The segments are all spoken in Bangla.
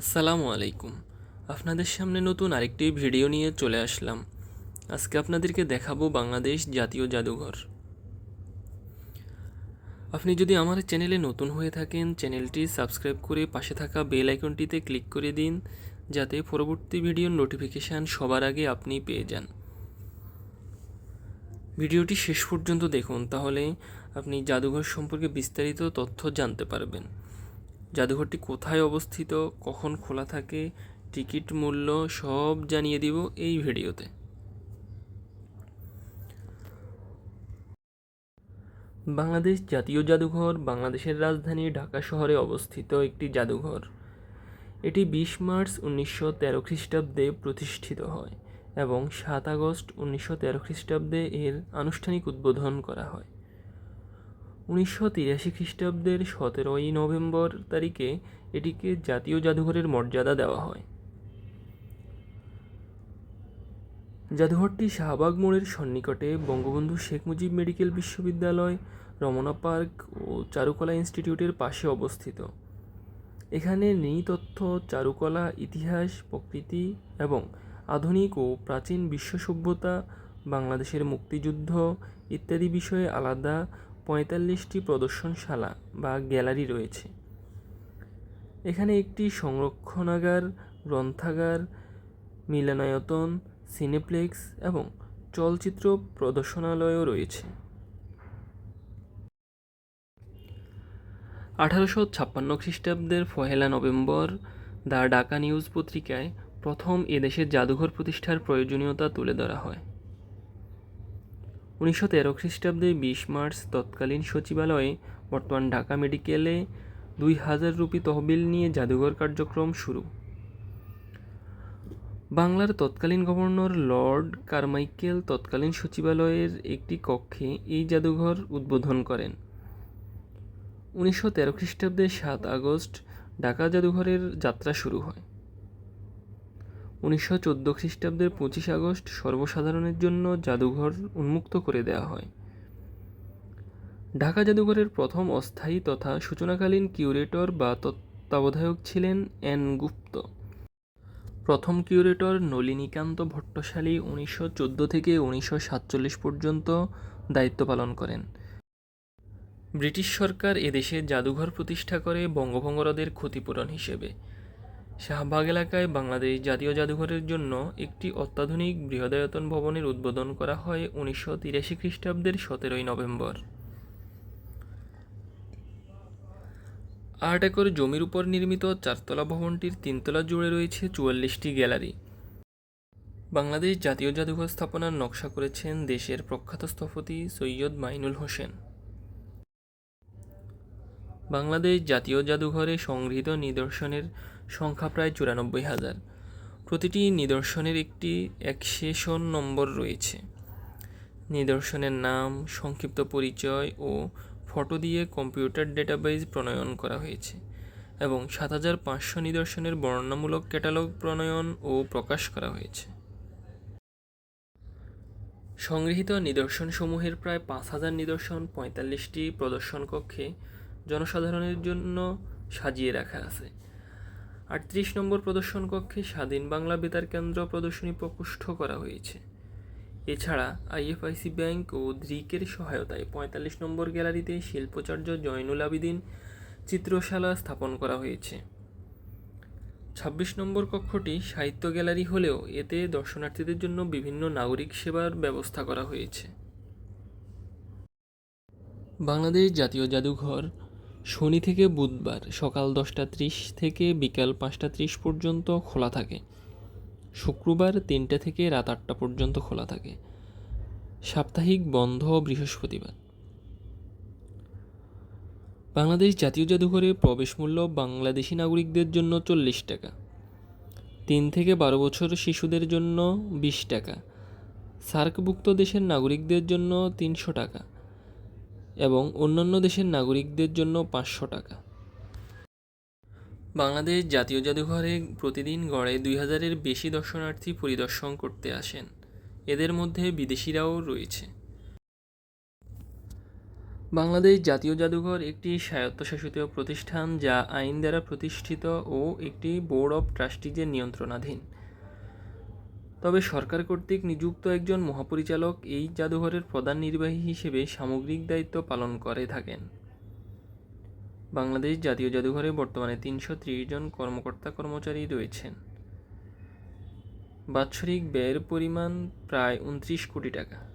আসসালামু আলাইকুম। আপনাদের সামনে নতুন আরেকটি ভিডিও নিয়ে চলে আসলাম। আজকে আপনাদেরকে দেখাবো বাংলাদেশ জাতীয় জাদুঘর। আপনি যদি আমার চ্যানেলে নতুন হয়ে থাকেন, চ্যানেলটি সাবস্ক্রাইব করে পাশে থাকা বেল আইকনটিতে ক্লিক করে দিন, যাতে পরবর্তী ভিডিওর নোটিফিকেশান সবার আগে আপনি পেয়ে যান। ভিডিওটি শেষ পর্যন্ত দেখুন, তাহলে আপনি জাদুঘর সম্পর্কে বিস্তারিত তথ্য জানতে পারবেন। জাদুঘরটি কোথায় অবস্থিত, কখন খোলা থাকে, টিকিট মূল্য সব জানিয়ে দিব এই ভিডিওতে। বাংলাদেশ জাতীয় জাদুঘর বাংলাদেশের রাজধানী ঢাকা শহরে অবস্থিত একটি জাদুঘর। এটি বিশ মার্চ উনিশশো তেরো খ্রিস্টাব্দে প্রতিষ্ঠিত হয় এবং সাত আগস্ট উনিশশো তেরো খ্রিস্টাব্দে এর আনুষ্ঠানিক উদ্বোধন করা হয়। উনিশশো তিরাশি খ্রিস্টাব্দের সতেরোই নভেম্বর তারিখে এটিকে জাতীয় জাদুঘরের মর্যাদা দেওয়া হয়। জাদুঘরটি শাহবাগ মোড়ের সন্নিকটে বঙ্গবন্ধু শেখ মুজিব মেডিকেল বিশ্ববিদ্যালয়, রমনা পার্ক ও চারুকলা ইনস্টিটিউটের পাশে অবস্থিত। এখানে নৃতথ্য চারুকলা, ইতিহাস, প্রকৃতি এবং আধুনিক ও প্রাচীন বিশ্ব সভ্যতা, বাংলাদেশের মুক্তিযুদ্ধ ইত্যাদি বিষয়ে আলাদা পঁয়তাল্লিশটি প্রদর্শনশালা বা গ্যালারি রয়েছে। এখানে একটি সংরক্ষণাগার, গ্রন্থাগার, মিলনায়তন, সিনেপ্লেক্স এবং চলচ্চিত্র প্রদর্শনালয়ও রয়েছে। আঠারোশো ছাপ্পান্ন খ্রিস্টাব্দের পহেলা নভেম্বর, দ্য ঢাকা নিউজ পত্রিকায় প্রথম এদেশের জাদুঘর প্রতিষ্ঠার প্রয়োজনীয়তা তুলে ধরা হয়। উনিশশো তেরো খ্রিস্টাব্দে বিশ মার্চ তৎকালীন সচিবালয়ে বর্তমান ঢাকা মেডিকেলে দুই হাজার রুপি তহবিল নিয়ে জাদুঘর কার্যক্রম শুরু। বাংলার তৎকালীন গভর্নর লর্ড কারমাইকেল তৎকালীন সচিবালয়ের একটি কক্ষে এই জাদুঘর উদ্বোধন করেন। উনিশশো তেরো খ্রিস্টাব্দের সাত আগস্ট ঢাকা জাদুঘরের যাত্রা শুরু হয়। উনিশশো চোদ্দ খ্রিস্টাব্দের পঁচিশ আগস্ট সর্বসাধারণের জন্য জাদুঘর উন্মুক্ত করে দেওয়া হয়। ঢাকা জাদুঘরের প্রথম অস্থায়ী তথা সূচনাকালীন কিউরেটর বা তত্ত্বাবধায়ক ছিলেন এন গুপ্ত। প্রথম কিউরেটর নলিনীকান্ত ভট্টশালী উনিশশো চোদ্দ থেকে উনিশশো সাতচল্লিশ পর্যন্ত দায়িত্ব পালন করেন। ব্রিটিশ সরকার এদেশে জাদুঘর প্রতিষ্ঠা করে বঙ্গভঙ্গরদের ক্ষতিপূরণ হিসেবে। শাহবাগ এলাকায় বাংলাদেশ জাতীয় জাদুঘরের জন্য একটি অত্যাধুনিক বৃহদায়তন ভবনের উদ্বোধন করা হয় উনিশশো তিরাশি খ্রিস্টাব্দের সতেরোই নভেম্বর। আট একর জমির উপর নির্মিত চারতলা ভবনটির তিনতলা জুড়ে রয়েছে চুয়াল্লিশটি গ্যালারি। বাংলাদেশ জাতীয় জাদুঘর স্থাপনার নকশা করেছেন দেশের প্রখ্যাত স্থপতি সৈয়দ মাইনুল হোসেন। বাংলাদেশ জাতীয় জাদুঘরে সংগৃহীত নিদর্শনের সংখ্যা প্রায় চুরানব্বই হাজার। প্রতিটি নিদর্শনের একটি অ্যাক্সেশন নম্বর রয়েছে। নিদর্শনের নাম, সংক্ষিপ্ত পরিচয় ও ফটো দিয়ে কম্পিউটার ডেটাবেজ প্রণয়ন করা হয়েছে এবং সাত হাজার পাঁচশো নিদর্শনের বর্ণনামূলক ক্যাটালগ প্রণয়ন ও প্রকাশ করা হয়েছে। সংগৃহীত নিদর্শনসমূহের প্রায় পাঁচ হাজার নিদর্শন পঁয়তাল্লিশটি প্রদর্শন কক্ষে জনসাধারণের জন্য সাজিয়ে রাখা আছে। আটত্রিশ নম্বর প্রদর্শন কক্ষে স্বাধীন বাংলা বেতার কেন্দ্র প্রদর্শনী প্রকোষ্ঠ করা হয়েছে। এছাড়া আইএফআইসি ব্যাংক ও দ্রিকের সহায়তায় পঁয়তাল্লিশ নম্বর গ্যালারিতে শিল্পাচার্য জয়নুল আবিদিন চিত্রশালা স্থাপন করা হয়েছে। ছাব্বিশ নম্বর কক্ষটি সাহিত্য গ্যালারি হলেও এতে দর্শনার্থীদের জন্য বিভিন্ন নাগরিক সেবার ব্যবস্থা করা হয়েছে। বাংলাদেশ জাতীয় জাদুঘর শনি থেকে বুধবার সকাল দশটা ত্রিশ থেকে বিকাল পাঁচটা ত্রিশ পর্যন্ত খোলা থাকে। শুক্রবার তিনটে থেকে রাত আটটা পর্যন্ত খোলা থাকে। সাপ্তাহিক বন্ধ বৃহস্পতিবার। বাংলাদেশ জাতীয় জাদুঘরে প্রবেশ মূল্য বাংলাদেশি নাগরিকদের জন্য চল্লিশ টাকা। তিন থেকে বারো বছর শিশুদের জন্য বিশ টাকা। সার্কভুক্ত দেশের নাগরিকদের জন্য তিনশো টাকা। এবং অন্যান্য দেশের নাগরিকদের জন্য পাঁচশো টাকা। বাংলাদেশ জাতীয় জাদুঘরে প্রতিদিন গড়ে দুই হাজারের বেশি দর্শনার্থী পরিদর্শন করতে আসেন। এদের মধ্যে বিদেশিরাও রয়েছে। বাংলাদেশ জাতীয় জাদুঘর একটি স্বায়ত্তশাসিত প্রতিষ্ঠান যা আইন দ্বারা প্রতিষ্ঠিত ও একটি বোর্ড অব ট্রাস্টিজের নিয়ন্ত্রণাধীন। তবে সরকার কর্তৃক নিযুক্ত একজন মহাপরিচালক এই জাদুঘরের প্রধান নির্বাহী হিসেবে সামগ্রিক দায়িত্ব পালন করে থাকেন। বাংলাদেশ জাতীয় জাদুঘরে বর্তমানে তিনশো ত্রিশ জন কর্মকর্তা কর্মচারী রয়েছেন। বাৎসরিক ব্যয়ের পরিমাণ প্রায় উনত্রিশ কোটি টাকা।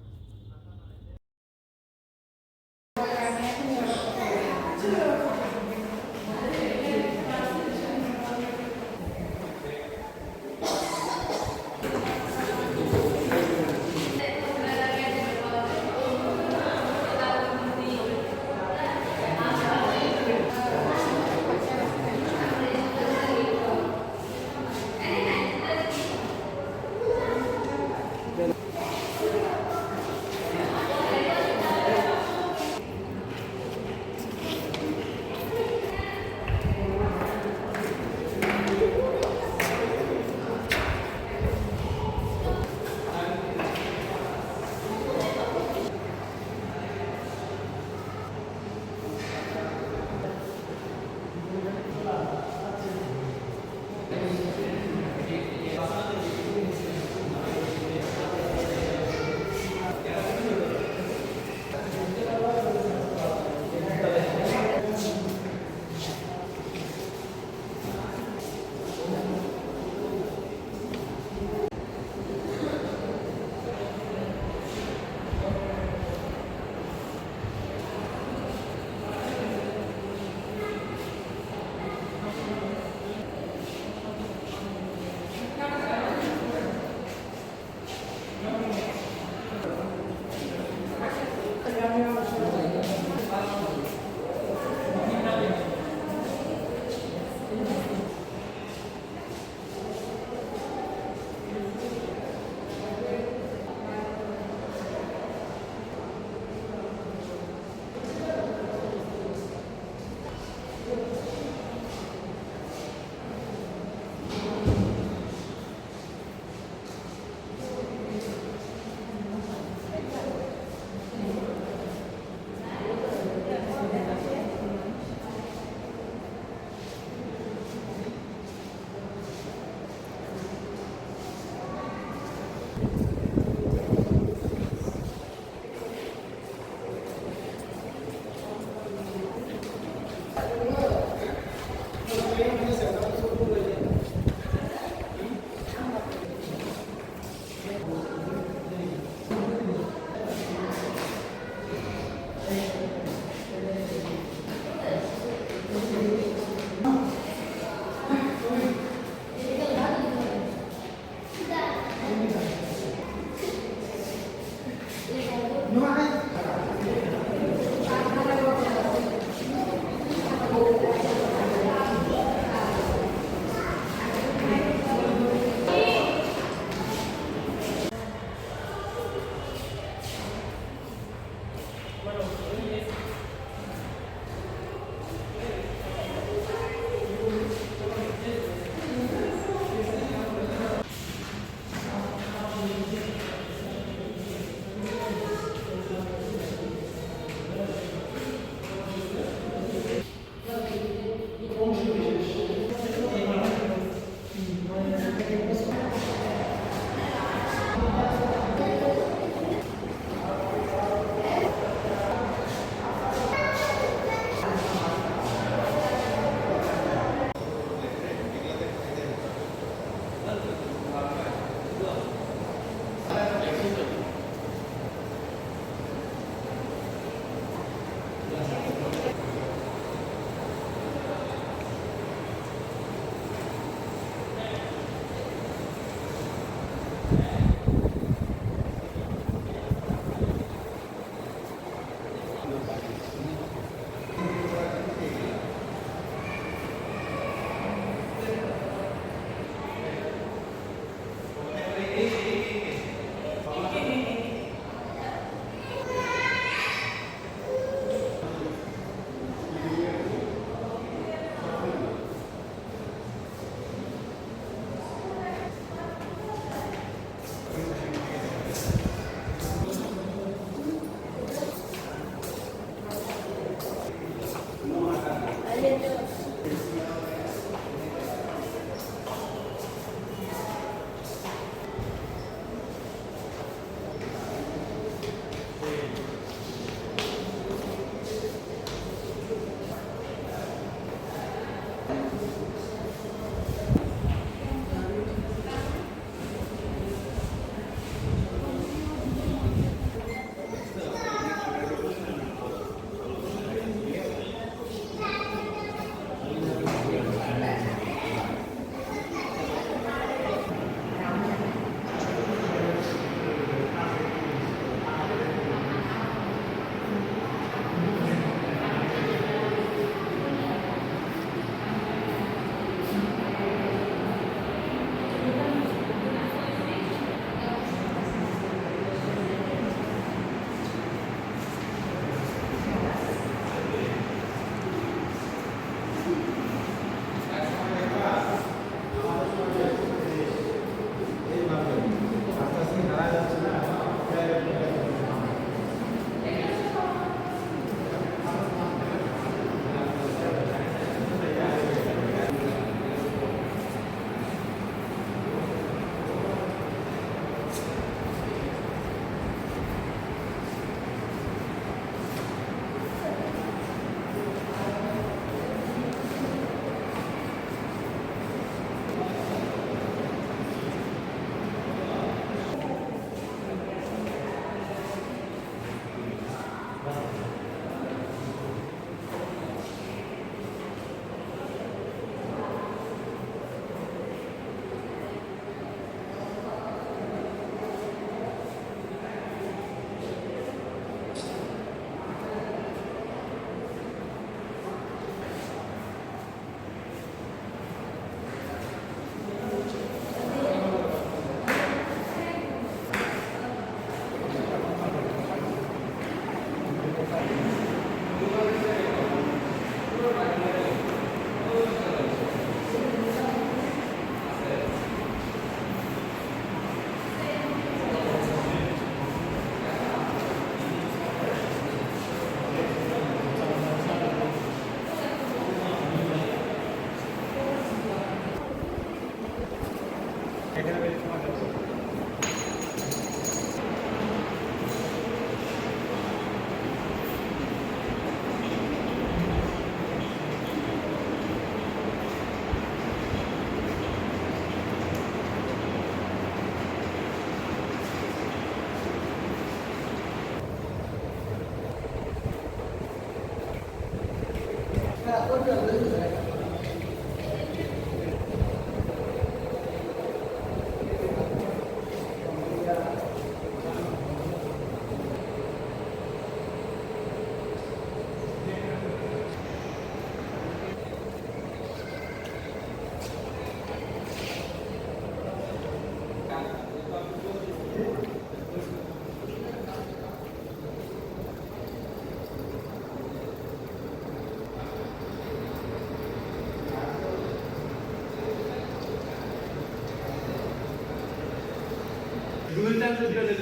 Look at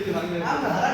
இருக்கு